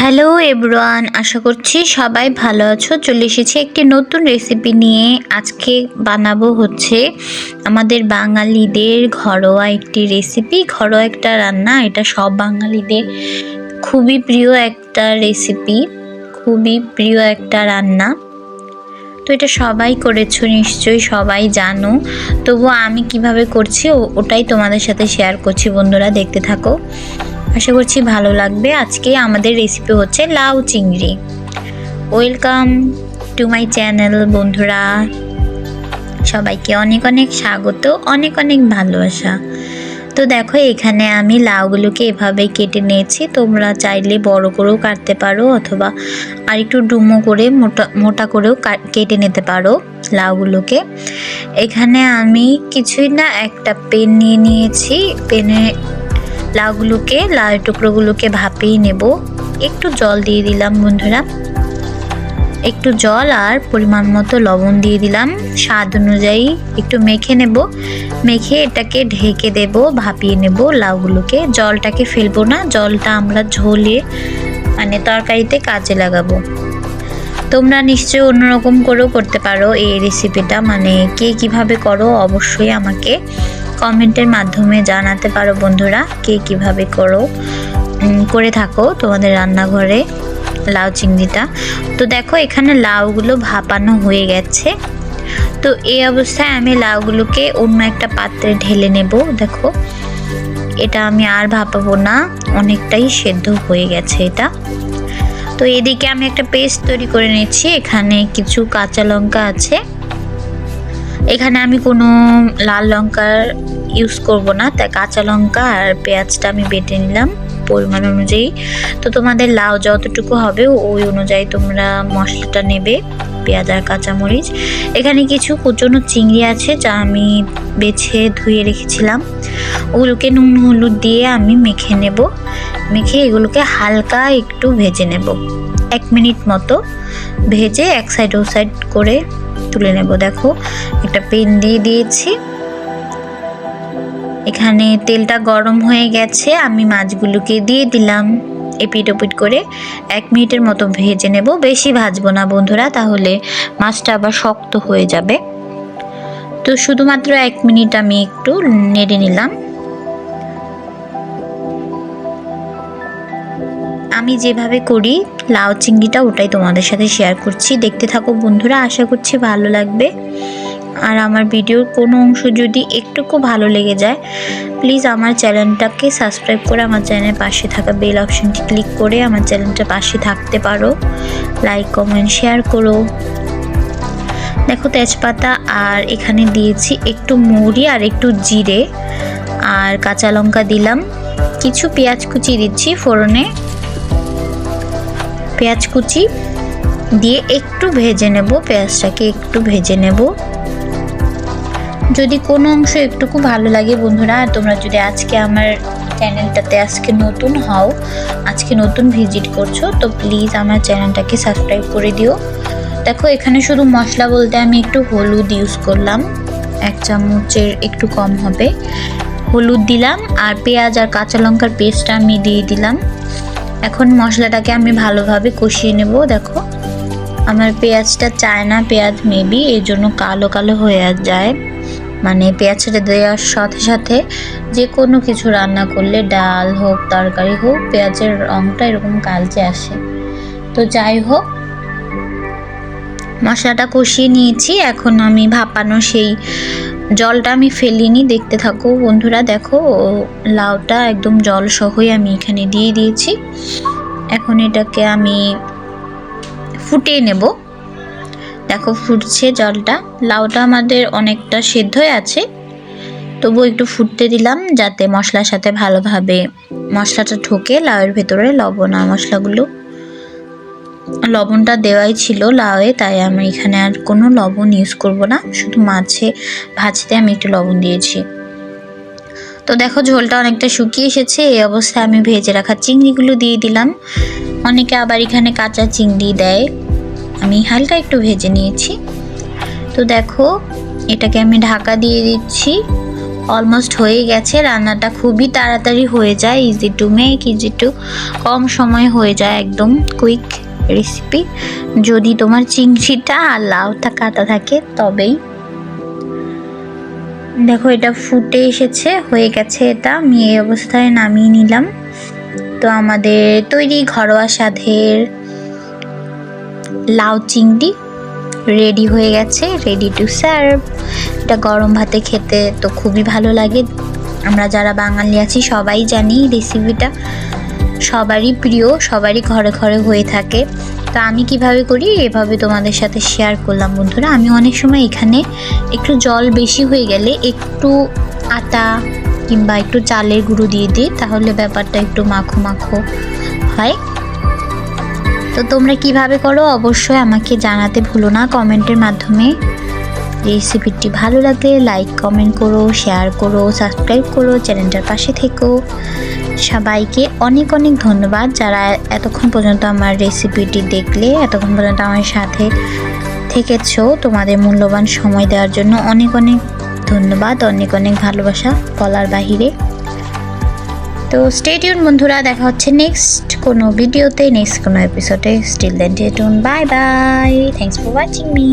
Hello everyone, আশা করছি সবাই ভালো আছো। চলে এসেছি একটি নতুন রেসিপি নিয়ে। আজকে বানাবো হচ্ছে আমাদের বাঙালিদের ঘরোয়া একটি রেসিপি ঘরোয়া একটা রান্না, এটা সব বাঙালিদের খুবই প্রিয় একটা রেসিপি খুবই প্রিয় একটা রান্না। তো এটা সবাই করেছ, নিশ্চয়ই সবাই জানো। তবুও আমি কীভাবে করছি ওটাই তোমাদের সাথে শেয়ার করছি, বন্ধুরা দেখতে থাকো। আশা করছি ভালো লাগবে। আজকে আমাদের রেসিপি হচ্ছে লাউ চিংড়ি। ওয়েলকাম টু মাই চ্যানেল বন্ধুরা। সবাইকে অনেক অনেক স্বাগত, অনেক অনেক ভালোবাসা। তো দেখো, এখানে আমি লাউগুলোকে এভাবে কেটে নিয়েছি। তোমরা চাইলে বড় করেও কাটতে পারো অথবা আর একটু ডুমো করে মোটা মোটা করেও কেটে নিতে পারো লাউগুলোকে। এখানে আমি কিছুই না, একটা পেন নিয়ে নিয়েছি। পেনে লাউগুলোকে লাল টুকরোগুলোকে ভাপিয়ে নেব। একটু জল দিয়ে দিলাম বন্ধুরা। একটু জল আর পরিমাণ মতো লবণ দিয়ে দিলাম। স্বাদ অনুযায়ী একটু মেখে নেব। মেখে এটাকে ঢেকে দেব, ভাপিয়ে নেব লাউগুলোকে। জলটাকে ফেলব না, জলটা আমরা ঝোলে মানে তরকারিতে কাজে লাগাবো। তোমরা নিশ্চয়ই অন্যরকম করেও করতে পারো এই রেসিপিটা মানে কে কীভাবে করো অবশ্যই আমাকে কমেন্টের মাধ্যমে জানাতে পারো বন্ধুরা, কে কীভাবে করো। করে থাকো তোমাদের রান্নাঘরে লাউ চিংড়িটা। তো দেখো, এখানে লাউগুলো ভাপানো হয়ে গেছে। তো এই অবস্থায় আমি লাউগুলোকে অন্য একটা পাত্রে ঢেলে নেব। দেখো, এটা আমি আর ভাপাবো না, অনেকটাই সেদ্ধ হয়ে গেছে এটা। তো এদিকে আমি একটা পেস্ট তৈরি করে নিচ্ছি এখানে কিছু কাঁচা লঙ্কা আছে। এখানে আমি কোনো লাল লঙ্কার ইউজ করব না। তাই কাঁচা লঙ্কা আর পেঁয়াজটা আমি বেটে নিলাম পরিমাণ অনুযায়ী। তো তোমাদের লাউ যতটুকু হবে ওই অনুযায়ী তোমরা মশলাটা নেবে, পেঁয়াজ আর কাঁচামরিচ। এখানে কিছু কুচনো চিংড়ি আছে, যা আমি বেছে ধুয়ে রেখেছিলাম। ওগুলোকে নুন, হলুদ দিয়ে আমি মেখে নেব। মেখে এগুলোকে হালকা একটু ভেজে নেব। এক মিনিট মতো ভেজে এক সাইড ও সাইড করে তুলে নেব, দেখো। একটা পেন দিয়ে দিয়েছি। এখানে তেলটা গরম হয়ে গেছে, আমি মাছগুলোকে দিয়ে দিলাম। এপিট ওপিট করে এক মিনিটের মতো ভেজে নেব। বেশি ভাজবো না বন্ধুরা, তাহলে মাছটা আবার শক্ত হয়ে যাবে। তো শুধুমাত্র এক মিনিট আমি একটু নেড়ে নিলাম। আমি যেভাবে করি, লাউ চিংড়িটা ওটাই তোমাদের সাথে শেয়ার করছি। দেখতে থাকো বন্ধুরা, আশা করছি ভালো লাগবে। আর আমার ভিডিওর কোনো অংশ যদি একটুকু ভালো লেগে যায় প্লিজ আমার চ্যানেলটাকে সাবস্ক্রাইব করে আমার চ্যানেলের পাশে থাকা বেল অপশানটি ক্লিক করে আমার চ্যানেলটার পাশে থাকতে পারো। লাইক কমেন্ট শেয়ার করো। দেখো তেজপাতা, আর এখানে দিয়েছি একটু মুড়ি আর একটু জিরে। আর কাঁচা লঙ্কা দিলাম। কিছু পেঁয়াজ কুচি দিচ্ছি ফোড়নে। পেঁয়াজ কুচি দিয়ে একটু ভেজে নেব, পেঁয়াজটাকে একটু ভেজে নেব। যদি কোনো অংশ একটুকু ভালো লাগে বন্ধুরা তোমরা যদি আজকে আমার চ্যানেলটাতে আজকে নতুন হও, আজকে নতুন ভিজিট করছ, তো প্লিজ আমার চ্যানেলটাকে সাবস্ক্রাইব করে দিও। দেখো, এখানে শুধু মশলা বলতে আমি একটু হলুদ ইউজ করলাম, এক চামচের একটু কম হবে। হলুদ দিলাম, আর পেঁয়াজ আর কাঁচা লঙ্কার পেস্টটা আমি দিয়ে দিলাম। এখন মশলাটাকে আমি ভালোভাবে কষিয়ে নেব, দেখো। আমার পেঁয়াজটা চায় না, পেঁয়াজ মেবি এই জন্য কালো কালো হয়ে যায়। মানে পেঁয়াজটা দেওয়ার সাথে সাথে যে কোনো কিছু রান্না করলে, ডাল হোক, তরকারি হোক, পেঁয়াজের রঙটা এরকম কালচে আসে। তো যাই হোক, মশলাটা কষিয়ে নিয়েছি। এখন আমি ভাপানো সেই জলটা আমি ফেলিনি, দেখতে থাকো বন্ধুরা, দেখো লাউটা একদম জল সহই আমি এখানে দিয়ে দিয়েছি। এখন এটাকে আমি ফুটিয়ে নেব। দেখো, ফুটছে জলটা। লাউটা আমাদের অনেকটা সেদ্ধ হয়ে আছে। তবু একটু ফুটতে দিলাম যাতে মশলার সাথে ভালোভাবে মশলাটা ঢোকে, লাউয়ের ভেতরে লবণ আর মশলাগুলো। লবণটা দেওয়াই ছিল লাউয়ে, তাই আমি এখানে আর কোনো লবণ ইউজ করব না। শুধু মাছে ভাজতে আমি একটু লবণ দিয়েছি। তো দেখো ঝোলটা অনেকটা শুকিয়ে এসেছে। এই অবস্থায় আমি ভেজে রাখা চিংড়িগুলো দিয়ে দিলাম। অনেকে আবার এখানে কাঁচা চিংড়ি দেয়। আমি হালকা একটু ভেজে নিয়েছি। তো দেখো, এটাকে আমি ঢাকা দিয়ে দিচ্ছি। অলমোস্ট হয়ে গেছে। রান্নাটা খুবই তাড়াতাড়ি হয়ে যায় easy to make easy to কম সময় হয়ে যায়, একদম কুইক রেসিপি যদি তোমার চিংড়িটা আর লাউটা কাটা থাকে, তবেই। দেখো, এটা ফুটে এসেছে, হয়ে গেছে এটা। আমি এই অবস্থায় নামিয়ে নিলাম। তো আমাদের তৈরি ঘরোয়া স্বাদের লাউ চিংড়ি রেডি হয়ে গেছে রেডি টু সার্ভ এটা গরম ভাতে খেতে তো খুবই ভালো লাগে। আমরা যারা বাঙালি আছি, সবাই জানি রেসিপিটা সবারই প্রিয়, সবারই ঘরে ঘরে হয়ে থাকে। তো আমি কীভাবে করি? এভাবে তোমাদের সাথে শেয়ার করলাম, বন্ধুরা। আমি অনেক সময় এখানে একটু জল বেশি হয়ে গেলে একটু আটা কিংবা একটু চালের গুঁড়ো দিয়ে দিই, তাহলে ব্যাপারটা একটু মাখো মাখো হয়। তো তোমরা কীভাবে করো? অবশ্যই আমাকে জানাতে ভুলো না। কমেন্টের মাধ্যমে রেসিপিটি ভালো লাগলে লাইক, কমেন্ট করো শেয়ার করো সাবস্ক্রাইব করো, চ্যানেলটার পাশে থেকো। সবাইকে অনেক অনেক ধন্যবাদ যারা এতক্ষণ পর্যন্ত আমার রেসিপিটি দেখলে, এতক্ষণ পর্যন্ত আমার সাথে থেকেছো। তোমাদের মূল্যবান সময় দেওয়ার জন্য অনেক অনেক ধন্যবাদ, অনেক অনেক ভালোবাসা বলার বাহিরে। তো স্টেডিউন বন্ধুরা, দেখা হচ্ছে নেক্সট কোনো ভিডিওতে নেক্সট কোনো এপিসোডে still then টেটুন bye bye thanks for watching me